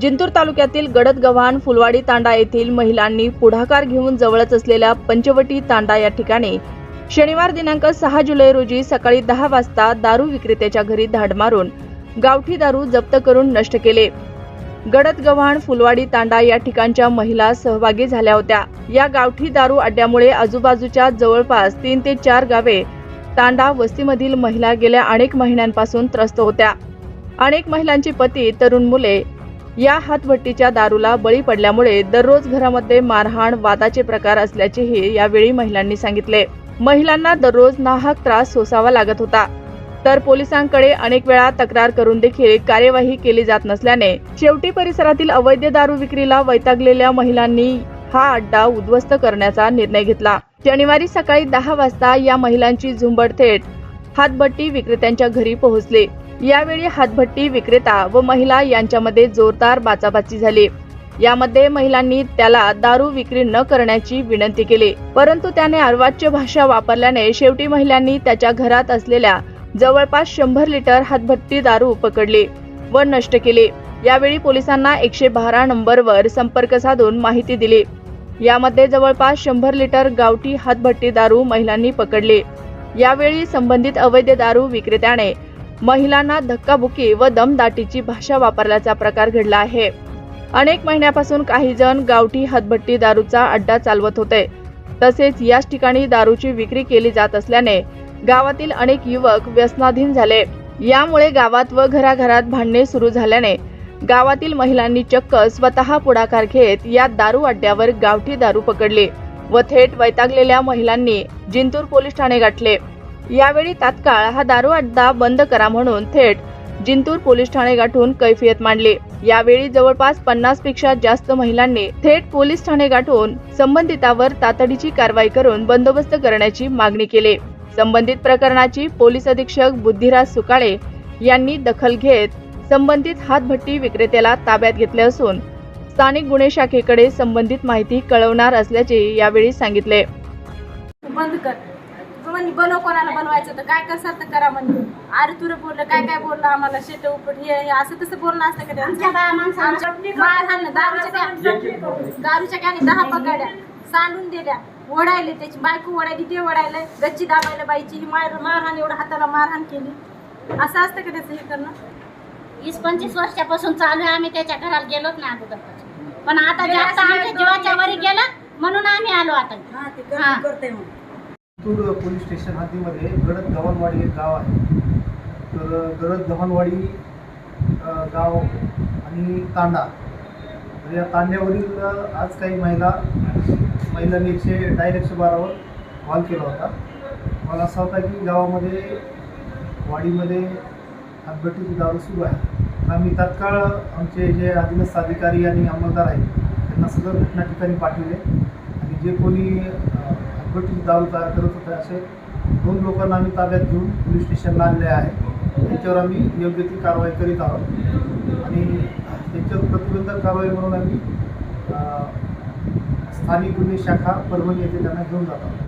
जिंतूर तालुक्यातील गडद गव्हाण फुलवाडी तांडा येथील महिलांनी पुढाकार घेऊन जवळच असलेल्या पंचवटी तांडा या ठिकाणी शनिवार दिनांक सहा जुलै रोजी सकाळी दहा वाजता दारू विक्रेत्याच्या घरी धाड मारून गावठी दारू जप्त करून नष्ट केले. गडद गव्हाण फुलवाडी तांडा या ठिकाणच्या महिला सहभागी झाल्या होत्या. या गावठी दारू अड्ड्यामुळे आजूबाजूच्या जवळपास तीन ते चार गावे तांडा वस्तीमधील महिला गेल्या अनेक महिन्यांपासून त्रस्त होत्या. अनेक महिलांची पती तरुण मुले या हातभट्टीच्या दारूला बळी पडल्यामुळे दररोज घरामध्ये मारहाण वादाचे प्रकार असल्याचेही यावेळी महिलांनी सांगितले. महिलांना दररोज नाहक त्रास सोसावा लागत होता. तर पोलिसांकडे अनेक वेळा तक्रार करून देखील कार्यवाही केली जात नसल्याने शेवटी परिसरातील अवैध दारू विक्रीला वैतागलेल्या महिलांनी हा अड्डा उद्ध्वस्त करण्याचा निर्णय घेतला. शनिवारी सकाळी दहा वाजता या महिलांची झुंबड थेट हातभट्टी विक्रेत्यांच्या घरी पोहोचले. यावेळी हातभट्टी विक्रेता व महिला यांच्यामध्ये जोरदार बाचाबाची झाली. यामध्ये महिलांनी त्याला दारू विक्री न करण्याची विनंती केली. परंतु त्याने अर्वाच्य भाषा वापरल्याने शेवटी महिलांनी त्याच्या घरात असलेल्या जवळपास शंभर लिटर हातभट्टी दारू पकडली व नष्ट केली. यावेळी पोलिसांना एकशे बारा नंबरवर संपर्क साधून माहिती दिली. यामध्ये जवळपास शंभर लिटर गावठी हातभट्टी दारू महिलांनी पकडली. यावेळी संबंधित अवैध दारू विक्रेत्याने महिलांना धक्काबुक्की व दमदाटीची भाषा वापरल्याचा प्रकार घडला आहे. अनेक महिन्यापासून काही जण गावठी हातभट्टी दारूचा अड्डा चालवत होते. तसेच याच ठिकाणी दारूची विक्री केली जात असल्याने गावातील अनेक युवक व्यसनाधीन झाले. यामुळे गावात व घराघरात भांडणे सुरू झाल्याने गावातील महिलांनी चक्क स्वतः पुढाकार घेत या दारू अड्ड्यावर गावठी दारू पकडली. व थेट वैतागलेल्या महिलांनी जिंतूर पोलीस ठाणे गाठले. यावेळी तात्काळ हा दारू अड्डा बंद करा म्हणून थेट जिंतूर पोलीस ठाणे गाठून कैफियत मांडली. यावेळी जवळपास पन्नासपेक्षा जास्त महिलांनी थेट पोलीस ठाणे गाठून संबंधितावर तातडीची कारवाई करून बंदोबस्त करण्याची मागणी केली. संबंधित प्रकरणाची पोलीस अधीक्षक बुद्धिराज सुकाळे यांनी दखल घेत संबंधित हातभट्टी विक्रेत्याला ताब्यात घेतले असून स्थानिक गुन्हे शाखेकडे संबंधित माहिती कळवणार असल्याचे यावेळी सांगितले. बंद कर. म्हणे बनव कोणाला बनवायचं तर काय करसाल तर करा म्हणजे अरे तुला बोललं काय काय बोललं आम्हाला? शेट उपट हे हे असं तसं बोलणं असतं का त्यांचं? दारूच्या कॅन दहा पकडल्या सांडून दिल्या. ओढायले त्याची बायको ओढायली ते ओढायला. गच्ची दाबायला बाईची ही मार मारहाण एवढं हाताला मारहाण केली. असं असतं का त्याचं हे करणं? वीस पंचवीस वर्षापासून चालू आहे आम्ही त्याच्या घरात गेलोच नाही अगोदर पण आता जास्त आमच्या जीवाच्या वरी गेलं म्हणून आम्ही आलो आता. हा. तूर पोलीस स्टेशन हद्दीमध्ये गडद गव्हाणवाडी एक गाव आहे. तर गडद गव्हाणवाडी अ, गाव आणि तांडा. तर या तांड्यावरील अ, आज काही महिला महिलांनी एकशे डायरेक्ट एकशे बारावर कॉल केला होता. मला असा होता की गावामध्ये वाडीमध्ये अपघटित दारू सुरू आहे. आम्ही तात्काळ आमचे जे अधीनस्थ अधिकारी आणि अंमलदार आहेत त्यांना सदर घटना ठिकाणी पाठवले. आणि जे कोणी अपघटित दारू तयार करत होते असे दोन लोकांना आम्ही ताब्यात घेऊन पोलीस स्टेशनला आणले आहे. त्याच्यावर आम्ही योग्य ती कारवाई करीत आहोत. आणि त्याच्यावर प्रतिबंधक कारवाई म्हणून आम्ही स्थानिक गुन्हे शाखा परभणी येथे त्यांना घेऊन जात आहोत.